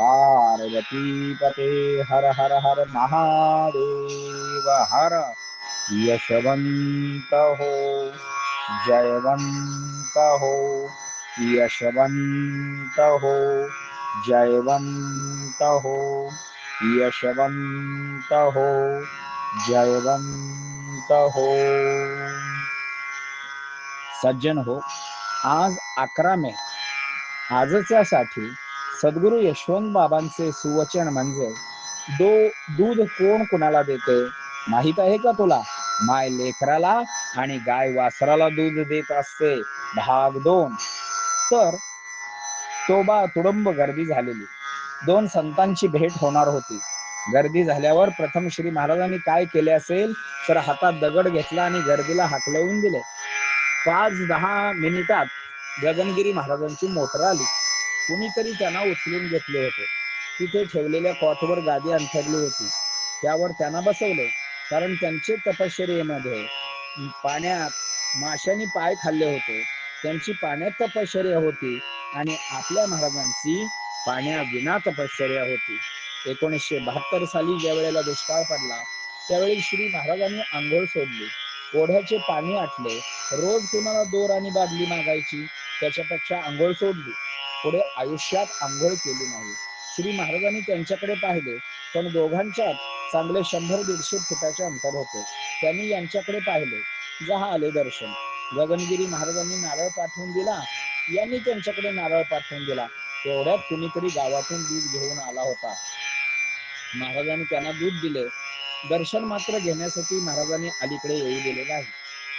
पार्वती पते हर हर हर महादेव हर यशवंत हो जयवंत हो यशवंत हो जयवंत हो यशवंत हो जयवंत हो। सज्जन हो आज अकरा मे आजच्यासाठी सद्गुरू यशवंत बाबांचे सुवचन म्हणजे दो दूध कोण कुणाला देते? माहीत आहे का तुला? माय लेकराला आणि गाय वासराला दूध देत असते. भाग दोन. तर तोबा तुडंब गर्दी झालेली. दोन संतांची भेट होणार होती. गर्दी झाल्यावर प्रथम श्री महाराजांनी काय केले असेल? तर हातात दगड घेतला आणि गर्दीला हाकलवून दिले. पाच दहा मिनिटात गगनगिरी महाराजांची मोटर आली. कुणीतरी त्यांना उचलून घेतले होते. तिथे ठेवलेल्या कॉटवर गादी अंथरली होती. त्यावर त्यांना बसवले. कारण त्यांचे तपश्चर्येमध्ये पाण्यात माशांनी पाय खाल्ले होते. त्यांची पाण्यात तपश्चर्या होती आणि आपल्या महाराजांची पाण्याविना तपश्चर्या होती. एकोणीसशे बहात्तर साली ज्या वेळेला दुष्काळ पडला त्यावेळी श्री महाराजांनी आंघोळ सोडली. ओढ्याचे पाणी आटले. रोज कुणाला दोर आणि बादली मागायची त्याच्यापेक्षा आंघोळ सोडली. पुढे आयुष्यात आंघोळ केली नाही. श्री महाराजांनी त्यांच्याकडे पाहिले पण दोघांच्यात चांगले शंभर दीडशे फुटाचे अंतर होते. त्यांनी यांच्याकडे पाहिले. जहा आले दर्शन. गगनगिरी महाराजांनी नारळ पाठवून दिला. यांनी त्यांच्याकडे नारळ पाठवून दिला. तेवढ्यात कुणीतरी गावातून दूध घेऊन आला होता. महाराजांनी त्यांना दूध दिले. दर्शन मात्र घेण्यासाठी महाराजांनी अलीकडे येऊ दिले नाही.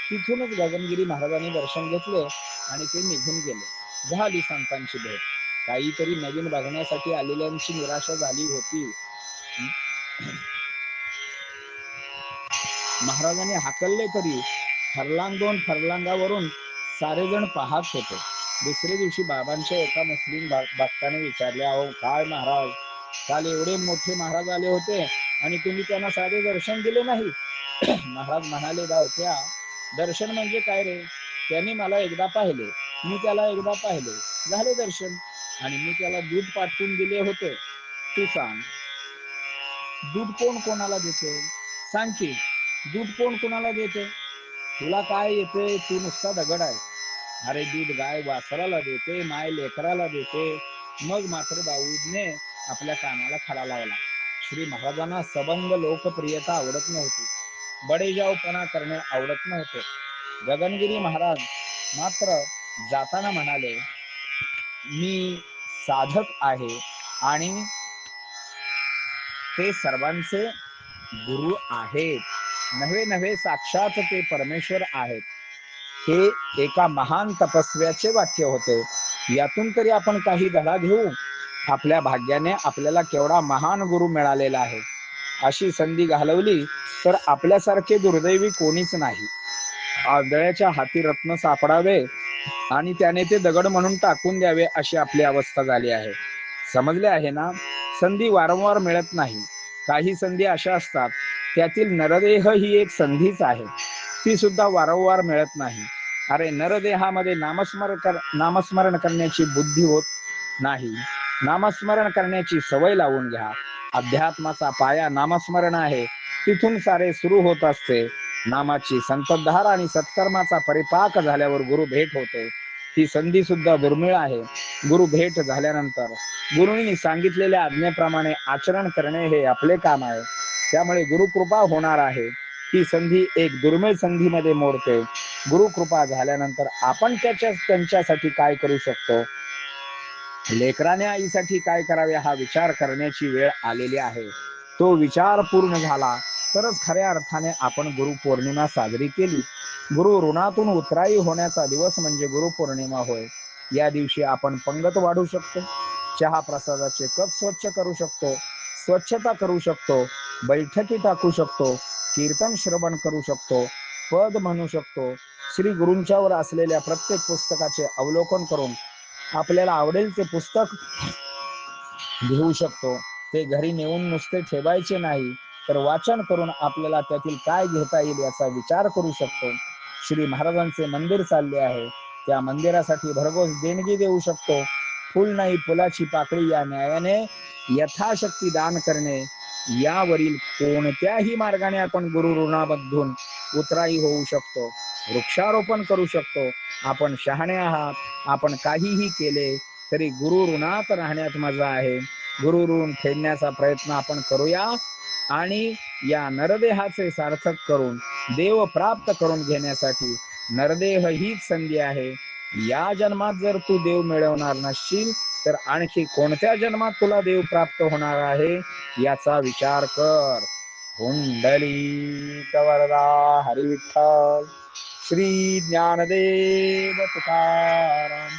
तिथूनच गगनगिरी महाराजांनी दर्शन घेतले आणि ते निघून गेले. झाली संतांची भेट. काहीतरी नवीन बघण्यासाठी आलेल्यांची निराशा झाली होती. महाराजांनी हाकलले तरी फरलांग दोन फरलांगावरून सारे जण पाहत होते. दुसऱ्या दिवशी बाबांच्या एका मुस्लिम भक्ताने विचारले अहो काय महाराज? काल एवढे मोठे महाराज आले होते आणि तुम्ही त्यांना साधे दर्शन दिले नाही? महाराज म्हणाले त्या दर्शन म्हणजे काय रे? त्यांनी मला एकदा पाहिले. मी त्याला एकदा पाहिले. झाले दर्शन. आणि मी त्याला दूध पाठवून दिले होते. तू सांग. दूध कोण कोणाला देते? सांग की दूध कोण कोणाला देते? तुला काय येते? तू नुसता दगड आहे. अरे दूध गाय वासराला देते माय लेकराला देते. मग मात्र दाऊदने आपल्या कानाला खडा लावला. श्री महाराजांना सबंध लोकप्रियता आवडत नव्हती. बडेजावपणा करणे आवडत नव्हते. गगनगिरी महाराज मात्र जाताना म्हणाले मी साधक आहे आणि ते सर्वांचे गुरु आहेत. नव्हे नव्हे साक्षात ते परमेश्वर आहेत. हे एका महान तपस्व्याचे वाक्य होते. यातून तरी आपण काही धडा घेऊ? आपल्या भाग्याने आपल्याला केवढा महान गुरु मिळालेला आहे. अशी संधी घालवली तर आपल्यासारखे दुर्दैवी कोणीच नाही. आदळ्याच्या हाती रत्न सापडावे आणि त्याने ते दगड म्हणून टाकून द्यावे अशी आपली अवस्था झाली आहे. समजले आहे ना? संधी वारंवार मिळत नाही. काही संधी अशा असतात त्यातील नरदेह ही एक संधीच आहे. ती सुद्धा वारंवार मिळत नाही. अरे नरदेहामध्ये नामस्मरण कर नामस्मरण करण्याची बुद्धी होत नाही. नामस्मरण करण्याची सवय लावून घ्या. अध्यात्माचा पाया नामस्मरण आहे. तिथून सारे सुरू होत असते. नामाची संततधार आणि सत्कर्माचा परिपाक झाल्यावर गुरु भेट होते. ही संधी सुद्धा दुर्मिळ आहे. गुरु भेट झाल्यानंतर गुरुंनी सांगितलेल्या आज्ञेप्रमाणे आचरण करणे हे आपले काम आहे. त्यामुळे गुरुकृपा होणार आहे. ही संधी एक दुर्मिळ संधीमध्ये मोडते. गुरुकृपा झाल्यानंतर आपण त्याच्या त्यांच्यासाठी काय करू शकतो? लेकराने आईसाठी काय करावे हा विचार करण्याची वेळ आलेली आहे. तो विचार पूर्ण झाला तरच खऱ्या अर्थाने आपण गुरु पौर्णिमा साजरी केली. गुरु ऋणातून उतराई होण्याचा दिवस म्हणजे गुरुपौर्णिमा होय. या दिवशी आपण पंगत वाढू शकतो चहा प्रसादाचे कप स्वच्छ करू शकतो स्वच्छता करू शकतो बैठकी टाकू शकतो कीर्तन श्रवण करू शकतो पद म्हणू शकतो श्री गुरूंच्यावर असलेल्या प्रत्येक पुस्तकाचे अवलोकन करून आपल्याला आवडेल ते पुस्तक घेऊ शकतो. ते घरी नेऊन नुसते ठेवायचे नाही तर वाचन करून आपल्याला त्यातील काय घेता येईल याचा विचार करू शकतो. श्री महाराजांचे मंदिर चालले आहे. त्या मंदिरासाठी भरघोस देणगी देऊ शकतो. फुल नाही फुलाची पाकळी या न्यायाने यथाशक्ती दान करणे. यावरील कोणत्याही मार्गाने आपण गुरु ऋणाबद्धून उतराई होऊ शकतो. वृक्षारोपण करू शकतो. आपण शहाणे आहात. आपण काहीही केले तरी गुरु ऋणात राहण्यात मजा आहे. गुरु ऋण प्रयत्न आपण करूया. आणि या नरदेहाचे सार्थक करून देव प्राप्त करून घेण्यासाठी नरदेह हीच संधी आहे. या जन्मात जर तू देव मिळवणार नसशील तर आणखी कोणत्या जन्मात तुला देव प्राप्त होणार आहे याचा विचार कर. कुंडली वरदा हरिविठ्ठल. श्री ज्ञानदेव तुकाराम.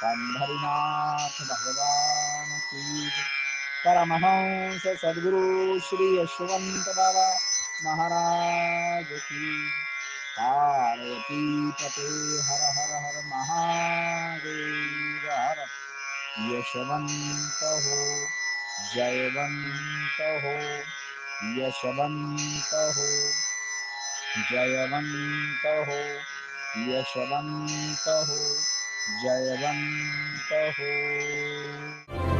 पंढरीनाथ भगवान की परमहंस सद्गुरु श्री यशवंत बाबा महाराज की पार्वती पते हर हर हर महादेव हर यशवंत हो जयवंत हो यशवंत हो जयवंत हो यशवंत हो जयवंत हो।